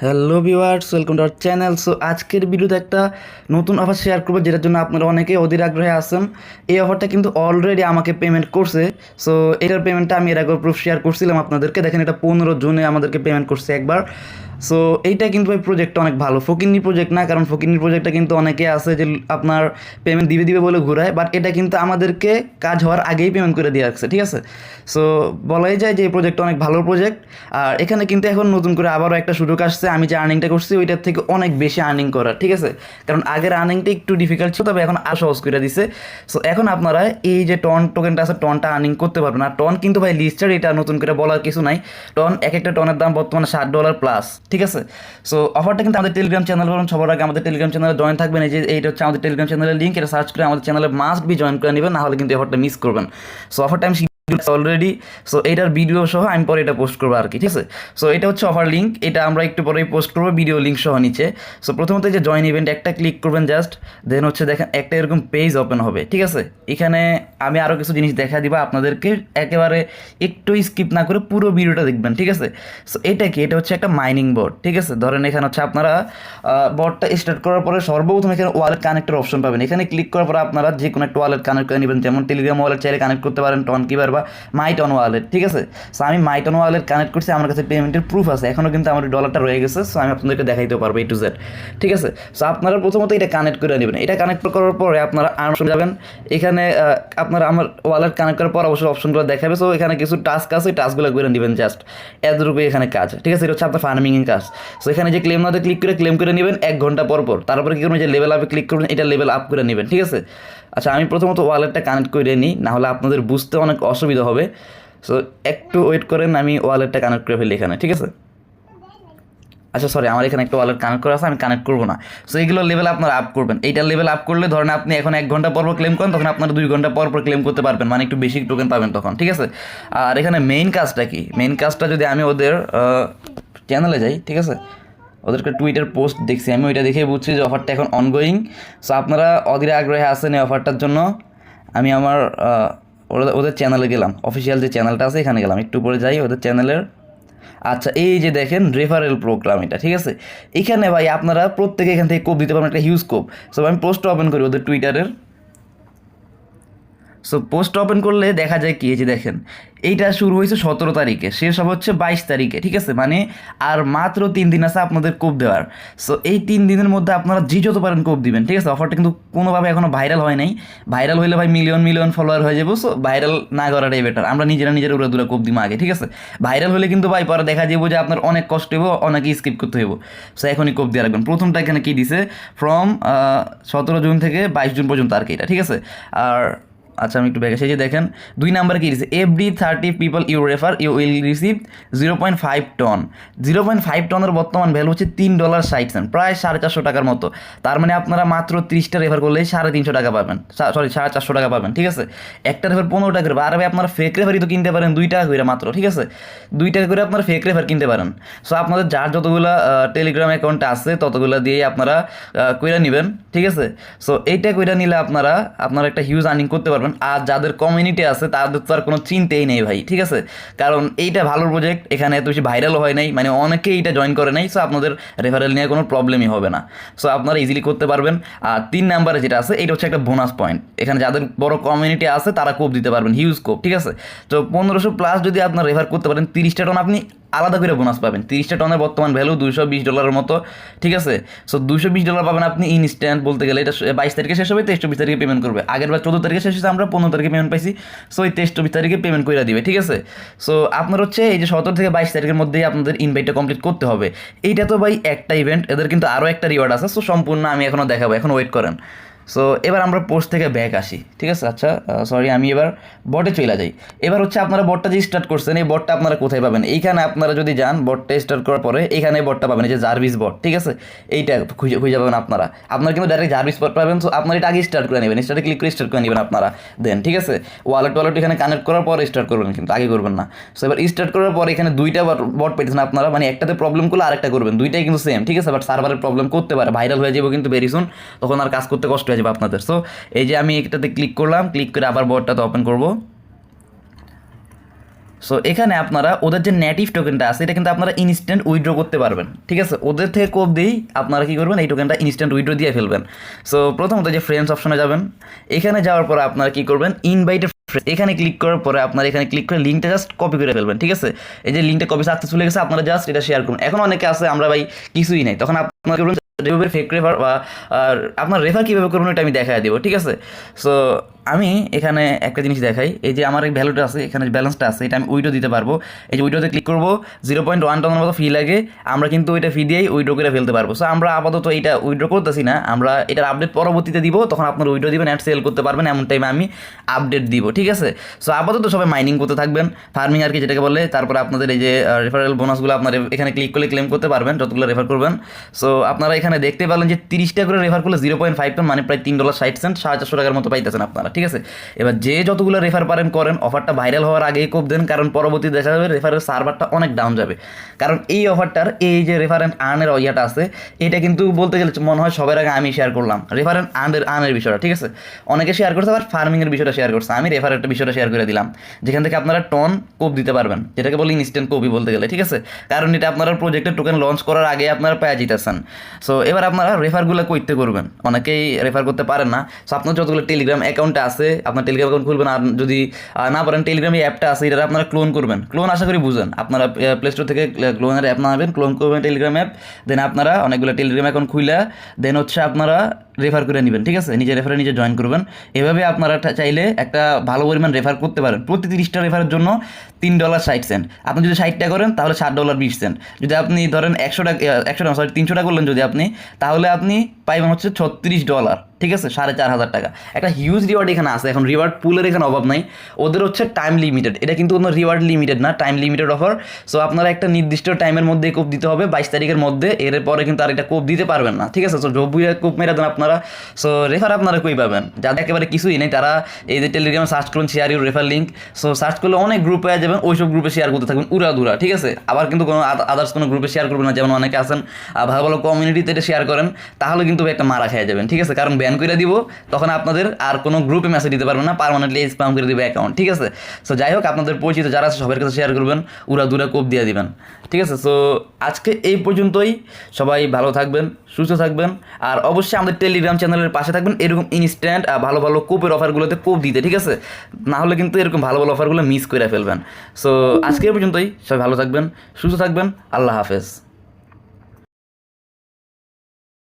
Hello viewers welcome to our channel so আজকের ভিডিওতে একটা নতুন অফার শেয়ার করব, যেটার জন্য আপনারা অনেকেই অধীর আগ্রহে আসেন এই অফারটা কিন্তু অলরেডি আমাকে পেমেন্ট করছে। সো এটার পেমেন্টটা আমি এর আগে প্রুফ শেয়ার করছিলাম আপনাদেরকে। দেখেন, এটা পনেরো জুনে আমাদেরকে পেমেন্ট করছে একবার। সো এইটা কিন্তু এই প্রজেক্টটা অনেক ভালো। ফকিন্নি প্রজেক্ট না, কারণ ফকিন্নি প্রজেক্টটা কিন্তু অনেকে আছে যে আপনার পেমেন্ট দিবে দিবে বলে ঘুরায় বাট এটা কিন্তু আমাদেরকে কাজ হওয়ার আগেই পেমেন্ট করে দিয়ে রাখছে ঠিক আছে? সো বলাই যায় যে এই প্রজেক্টটা অনেক ভালো প্রজেক্ট আর এখানে কিন্তু এখন নতুন করে আবারও একটা সুযোগ আসছে, আমি যে আর্নিংটা করছি, ওইটার থেকে অনেক বেশি আর্নিং করার, ঠিক আছে? কারণ আগের আর্নিংটা একটু ডিফিকাল্ট ছিল, তবে এখন আর সহজ করে দিছে। সো এখন আপনারা এই যে টন টোকেনটা আছে টনটা আর্নিং করতে পারবেন। আর টন কিন্তু ভাই লিস্টার এটা নতুন করে বলার কিছু নাই। টন এক একটা টনের দাম বর্তমানে ষাট ডলার প্লাস ঠিক আছে? সো অফারটা কিন্তু আমাদের টেলিগ্রাম চ্যানেল বলুন, সবার আগে আমাদের টেলিগ্রাম চ্যানেলে জয়েন থাকবেন। এই যে এইটা হচ্ছে আমাদের টেলিগ্রাম চ্যানেলের লিঙ্ক এটা সার্চ করে আমাদের চ্যানেলে মাস্ট বি জয়েন করে নেবেন না হলে কিন্তু অফারটা মিস করবেন। সো অফারটা আমি অলরেডি সো এটার ভিডিও সহ আমি পরে এটা পোস্ট করব আর কি ঠিক আছে? সো এটা হচ্ছে অফার লিঙ্ক এটা আমরা একটু পরেই পোস্ট করব ভিডিও লিঙ্ক সহ নিচে। সো প্রথমত যে জয়েন ইভেন্ট একটা ক্লিক করবেন জাস্ট দেন হচ্ছে দেখেন একটা এরকম পেজ ওপেন হবে, ঠিক আছে? এখানে আমি আরও কিছু জিনিস দেখা দিব আপনাদেরকে, একেবারে একটু স্কিপ না করে পুরো ভিডিওটা দেখবেন, ঠিক আছে? সো এটা কি? এটা হচ্ছে একটা মাইনিং বোর্ড ঠিক আছে? ধরেন এখানে হচ্ছে আপনারা বোর্ডটা স্টার্ট করার পরে সর্বপ্রথম এখানে ওয়ালেট কানেক্টের অপশন পাবেন। এখানে ক্লিক করার পরে আপনারা যে কোনো একটা ওয়ালেট কানেক্ট করে নেবেন, যেমন টেলিগ্রাম ওয়ালেট চাইলে কানেক্ট করতে পারেন টন কিবার বা মাইটন ওয়ালেট, ঠিক আছে? সো আমি মাইটন ওয়ালেট কানেক্ট করছি, আমার কাছে পেমেন্টের প্রুফ আছে। এখনও কিন্তু আমার ডলারটা রয়ে গেছে সো আমি আপনাদেরকে দেখাইতে পারব এ টু জেড ঠিক আছে? সো আপনারা প্রথমত এটা কানেক্ট করে নেবেন। এটা কানেক্ট করার পরে আপনারা আর্ম যাবেন। এখানে আপনারা আমার ওয়ালেট কানেক্ট করার পর অবশ্যই অপশনগুলো দেখাবে। সো এখানে কিছু টাস্ক আছে, ওই টাস্কগুলো করে নেবেন জাস্ট এতটুকু এখানে কাজ, ঠিক আছে? এটা হচ্ছে আপনার ফার্মিংয়ের কাজ। সো এখানে যে ক্লেম নাতে ক্লিক করে ক্লেম করে নেবেন এক ঘণ্টা পর পর। তারপরে কি করবেন? যে লেভেল আপে ক্লিক করবেন, এটা লেভেল আপ করে নেবেন, ঠিক আছে? আচ্ছা আমি প্রথমত ওয়ালেটটা কানেক্ট করে নিই, নাহলে আপনাদের বুঝতে অনেক অসুবিধা হবে। সো একটু ওয়েট করেন, আমি ওয়ালেটটা কানেক্ট করে ফেলি এখানে, ঠিক আছে? আচ্ছা সরি আমার এখানে একটা ওয়ালেট কানেক্ট করা আছে, আমি কানেক্ট করব না। সো এইগুলো লেভেল আপনারা আপ করবেন। এইটা লেভেল আপ করলে, ধরেন আপনি এখন এক ঘণ্টা পর পর ক্লেম করেন, তখন আপনারা দুই ঘণ্টা পর পর ক্লেম করতে পারবেন মানে একটু বেশি টোকেন পাবেন তখন, ঠিক আছে? আর এখানে মেইন কাজটা কি? মেইন কাজটা যদি আমি ওদের চ্যানেলে যাই, ঠিক আছে? ওদেরকে টুইটার পোস্ট দেখছি। আমি ওইটা দেখে বুঝছি যে অফারটা এখন অনগোয়িং সো আপনারা অধীরে আগ্রহে আসেন এই অফারটার জন্য। আমি আমার আহ, ওদের চ্যানেলে গেলাম। অফিসিয়াল যে চ্যানেলটা আছে এখানে গেলাম। একটু পরে যাই ওদের চ্যানেলের আচ্ছা এই যে দেখেন রেফারেল প্রোগ্রাম এটা ঠিক আছে? এখানে ভাই আপনারা প্রত্যেকে এখান থেকে কোপ দিতে পারবেন একটা হিউজ কোপ সো আমি পোস্ট ওপেন করি ওদের টুইটারের সো পোস্ট ওপেন করলে দেখা যায় কি যে দেখেন, এইটা শুরু হয়েছে সতেরো তারিখে, শেষ হবে হচ্ছে বাইশ তারিখে, ঠিক আছে? মানে আর মাত্র তিন দিন আছে আপনাদের কোপ দেওয়ার। সো এই তিন দিনের মধ্যে আপনারা যে যত পারেন কোপ দিবেন, ঠিক আছে? অফারটা কিন্তু কোনোভাবে এখনও ভাইরাল হয় নাই। ভাইরাল হলে ভাই মিলিয়ন মিলিয়ন ফলোয়ার হয়ে যাব সো ভাইরাল না করাটাই বেটার আমরা নিজেরা নিজেরা উড়ে দূরে কোপ দিব আগে, ঠিক আছে? ভাইরাল হলে কিন্তু ভাই পরে দেখা যাব যে আপনার অনেক কষ্ট হইব, অনেকে স্কিপ করতে হইব। সো এখনই কোপ দিয়ে রাখবেন। প্রথমটা এখানে কী দিছে? ফ্রম সতেরো জুন থেকে বাইশ জুন পর্যন্ত আর কি এটা, ঠিক আছে? আর আচ্ছা আমি একটু ব্যাগে সেই যে দেখেন, দুই নাম্বার কি দিচ্ছে every thirty people you refer you will receive zero point five ton zero point five টনের বর্তমান ভ্যালু হচ্ছে তিন ডলার ষাট সেন্ট প্রায় সাড়ে চারশো টাকার মতো। তার মানে আপনারা মাত্র তিরিশটা রেফার করলেই সাড়ে তিনশো টাকা পাবেন। সরি সাড়ে চারশো টাকা পাবেন, ঠিক আছে? একটা রেফার পনেরো টাকা করে, আর ভাই আপনারা ফেক রেফারই তো কিনতে পারেন দুই টাকা করে মাত্র, ঠিক আছে? দুই টাকা করে আপনারা ফেক রেফার কিনতে পারেন। সো আপনাদের যার যতগুলো টেলিগ্রাম অ্যাকাউন্ট আছে, ততগুলো দিয়েই আপনারা কইরা নেবেন, ঠিক আছে? সো এইটা কইরা নিলে আপনারা আপনারা একটা হিউজ আর্নিং করতে পারবেন। আর যাদের কমিউনিটি আছে, তাদের তো আর কোনো চিন্তাই নেই ভাই, ঠিক আছে? কারণ এইটা ভালো প্রজেক্ট এখানে এত বেশি ভাইরাল হয় নাই মানে অনেকেই এটা জয়েন করে নাই সো আপনাদের রেফারেল নিয়ে কোনো প্রবলেমই হবে না। সো আপনারা ইজিলি করতে পারবেন। আর তিন নাম্বারে যেটা আছে এটা হচ্ছে একটা বোনাস পয়েন্ট এখানে যাদের বড় কমিউনিটি আছে, তারা কোপ দিতে পারবেন হিউজ কোপ ঠিক আছে? তো পনেরোশো প্লাস যদি আপনার রেফার করতে পারেন, তিরিশটা টন আপনি আলাদা করে বোনাস পাবেন। তিরিশটা টনের বর্তমান ভ্যালু দুশো বিশ ডলারের মতো, ঠিক আছে? সো দুশো বিশ ডলার পাবেন আপনি ইনস্ট্যান্ট বলতে গেলে, এটা বাইশ তারিখে শেষ হবে, তেইশ চব্বিশ তারিখে পেমেন্ট করবে। আগের বার চোদ্দ তারিখে শেষ হয়েছে, আমরা পনেরো তারিখে পেমেন্ট পাইছি। সো এই তেইশ চব্বিশ তারিখে পেমেন্ট করে দিবে, ঠিক আছে? সো আপনার হচ্ছে এই যে সতেরো থেকে বাইশ তারিখের মধ্যেই আপনাদের ইনভাইটটা কমপ্লিট করতে হবে। এইটা তো ভাই একটা ইভেন্ট এদের কিন্তু আরও একটা রিওয়ার্ড আছে। সো সম্পূর্ণ আমি এখনও দেখাবো, এখন ওয়েট করেন। সো এবার আমরা পোস্ট থেকে ব্যাক আসি, ঠিক আছে? আচ্ছা সরি আমি এবার বটে চলে যাই। এবার হচ্ছে আপনারা বটটা যে স্টার্ট করছেন, এই বটটা আপনারা কোথায় পাবেন? এইখানে আপনারা যদি যান বটটা স্টার্ট করার পরে এখানে বটটা পাবেন, এই যে জার্ভিস বট ঠিক আছে? এইটা খুঁজে খুঁজে পাবেন আপনারা। আপনারা কিন্তু ডাইরেক্ট জার্ভিস বট পাবেন সো আপনারা এটা আগে স্টার্ট করে নেবেন। স্টার্টে ক্লিক করে স্টার্ট করে নেবেন আপনারা। দেন ঠিক আছে? ওয়ালেট ওয়ালেট এখানে কানেক্ট করার পরে স্টার্ট করবেন কিন্তু, আগে করবেন না। সো এবার স্টার্ট করার পরে এখানে দুইটা বট পেয়েছেন আপনারা মানে একটাতে প্রবলেম করলে আরেকটা করবেন। দুইটাই কিন্তু সেম ঠিক আছে? বাট সার্ভারের প্রবলেম করতে পারে ভাইরাল হয়ে যাবে কিন্তু সুন তখন আর কাজ করতে কষ্ট হয়ে যাবে আপনাদের। সো এই যে আমি এটাতে ক্লিক করলাম ক্লিক করে আবার বটটাতে ওপেন করব। সো এখানে আপনারা ওদের যে নেটিভ টোকেনটা আছে, এটা কিন্তু আপনারা ইনস্ট্যান্ট উইথড্র করতে পারবেন। ঠিক আছে? ওদের থেকে কোপ দিয়েই আপনারা কী করবেন? এই টোকেনটা ইনস্ট্যান্ট উইড্রো দিয়ে ফেলবেন। সো প্রথমত যে ফ্রেন্ডস অপশনে যাবেন, এখানে যাওয়ার পরে আপনারা কী করবেন? ইনভাইটে এখানে ক্লিক করার পরে আপনারা এখানে ক্লিক করে লিঙ্কটা জাস্ট কপি করে ফেলবেন। ঠিক আছে? এই যে লিঙ্কটা কপি সাথে চলে গেছে, আপনারা জাস্ট এটা শেয়ার করুন। এখন অনেকে আছে, আমরা ভাই কিছুই নাই। তখন করবেন রেভার ফেক রেফার বা, আর আপনার রেফার কীভাবে করবেন ওটা আমি দেখাই দেবো, ঠিক আছে? সো আমি এখানে একটা জিনিস দেখাই, এই যে আমার এই ভ্যালুটা আছে, এখানে ব্যালেন্সটা আছে, এটা আমি উইডো দিতে পারব। এই যে উইডোতে ক্লিক করব জিরো পয়েন্ট ওয়ান টাউনের মতো ফি লাগে, আমরা কিন্তু ওইটা ফি দিয়েই উইড্রো করে ফেলতে পারব। সো আমরা আপাতত এটা উইড্রো করতেছি না, আমরা এটার আপডেট পরবর্তীতে দিব, তখন আপনার উইড্রো দিবেন অ্যাড সেল করতে পারবেন, এমন টাইমে আমি আপডেট দিব, ঠিক আছে? সো আপাতত সবাই মাইনিং করতে থাকবেন ফার্মিং আর কি যেটাকে বলে, তারপরে আপনাদের এই যে রেফারেল বোনাসগুলো আপনার এখানে ক্লিক করলে ক্লেম করতে পারবেন, যতগুলো রেফার করবেন। সো আপনারা এখানে দেখতে পেলেন যে তিরিশটা করে রেফার করলে জিরো পয়েন্ট ফাইভ মানে প্রায় তিন ডলার ষাট সেন্ট সাড়ে চারশো টাকার মতো পাইতেছেন আপনারা, ঠিক আছে? এবার যে যতগুলো রেফার পারেন করেন অফারটা ভাইরাল হওয়ার আগেই কোপ দেন, কারণ পরবর্তী দেখা যাবে রেফারের সার্ভারটা অনেক ডাউন যাবে। কারণ এই অফারটার এই যে রেফারেন্ট আর্নের ইয়েটা আছে, এটা কিন্তু বলতে গেলে মনে হয় সবার আগে আমি শেয়ার করলাম। রেফারেন্ট আর্নের আর্নের বিষয়টা, ঠিক আছে? অনেকে শেয়ার করছে, আবার ফার্মিংয়ের বিষয়টা শেয়ার করছে। আমি রেফারেন্টের বিষয়টা শেয়ার করে দিলাম, যেখান থেকে আপনারা টন কোপ দিতে পারবেন। যেটাকে বলি ইনস্ট্যান্ট কপি বলতে গেলে, ঠিক আছে? কারণ এটা আপনারা প্রজেক্টের টোকেন লঞ্চ করার আগে আপনারা পেয়ে জিতেছেন সো এবার আপনারা রেফারগুলো করতে করবেন। অনেকেই রেফার করতে পারেন না। সো আপনার যতগুলো টেলিগ্রাম অ্যাকাউন্টে আছে, আপনার টেলিগ্রাম অ্যাকাউন্ট খুলবেন। আর যদি না পারেন টেলিগ্রাম এই অ্যাপটা আছে এটা আপনারা ক্লোন করবেন। ক্লোন আশা করি বুঝেন। আপনারা প্লে স্টোর থেকে ক্লোনের অ্যাপ নামাবেন ক্লোন করবেন টেলিগ্রাম অ্যাপ দেন আপনারা অনেকগুলো টেলিগ্রাম অ্যাকাউন্ট খুলে দেন হচ্ছে আপনারা রেফার করে নেবেন, ঠিক আছে? নিজে রেফারে নিজে জয়েন করবেন। এভাবে আপনারা চাইলে একটা ভালো পরিমাণ রেফার করতে পারেন। প্রতি তিরিশটা রেফারের জন্য তিন ডলার ষাট সেন্ট আপনি যদি ষাটটা করেন, তাহলে ষাট ডলার বিশ সেন্ট যদি আপনি ধরেন একশো টাকা একশো টাকা সরি তিনশোটা করলেন যদি আপনি তাহলে আপনি পাইবেন হচ্ছে ছত্রিশ ডলার। ঠিক আছে? সাড়ে চার হাজার টাকা। একটা হিউজ রিওয়ার্ড এখানে আছে। এখন রিওয়ার্ড পুলের এখানে অভাব নাই। ওদের হচ্ছে টাইম লিমিটেড এটা কিন্তু কোনো রিওয়ার্ড লিমিটেড না টাইম লিমিটেড অফার সো আপনারা একটা নির্দিষ্ট টাইমের মধ্যে কোপ দিতে হবে। বাইশ তারিখের মধ্যে। এর পরে কিন্তু আর এটা কোপ দিতে পারবেন না। ঠিক আছে? সো জব্বুয়া কোপ মেরে দেন আপনারা। সো রেফার আপনারা কই পাবেন? যাদের একেবারে কিছুই নেই, তারা এই যে টেলিগ্রামে সার্চ করুন share your refer link so search করলে অনেক গ্রুপ পেয়ে যাবেন। ওইসব গ্রুপে শেয়ার করতে থাকবেন। উড়া দুরা ঠিক আছে? আবার কিন্তু কোনো আদার্স কোনো গ্রুপে শেয়ার করবেন না। যেমন অনেকে আছেন ভালো ভালো কমিউনিটিতে এটা শেয়ার করেন। তাহলে কিন্তু একটা মারা খেয়ে যাবেন। ঠিক আছে? কারণ ব্যান করে দিব, তখন আপনাদের আর কোনো গ্রুপে মেসেজ দিতে পারবেন না পারমানেন্টলি স্প্যাম করে দিবে অ্যাকাউন্ট ঠিক আছে? সো যাই হোক, আপনাদের পরিচিত যারা আছে সবার কাছে শেয়ার করবেন উড়া দুরা কোপ দিয়ে দিবেন, ঠিক আছে? সো আজকে এই পর্যন্তই, সবাই ভালো থাকবেন, সুস্থ থাকবেন, আর অবশ্যই আমাদের টেলিগ্রাম চ্যানেলের পাশে থাকবেন, এরকম ইনস্ট্যান্ট ভালো ভালো কোপের অফারগুলোতে কোপ দিতে, ঠিক আছে? না হলে কিন্তু এরকম ভালো ভালো অফারগুলো মিস করে ফেলবেন। সো আজকে পর্যন্তই, সবাই ভালো থাকবেন, সুস্থ থাকবেন, আল্লাহ হাফেজ।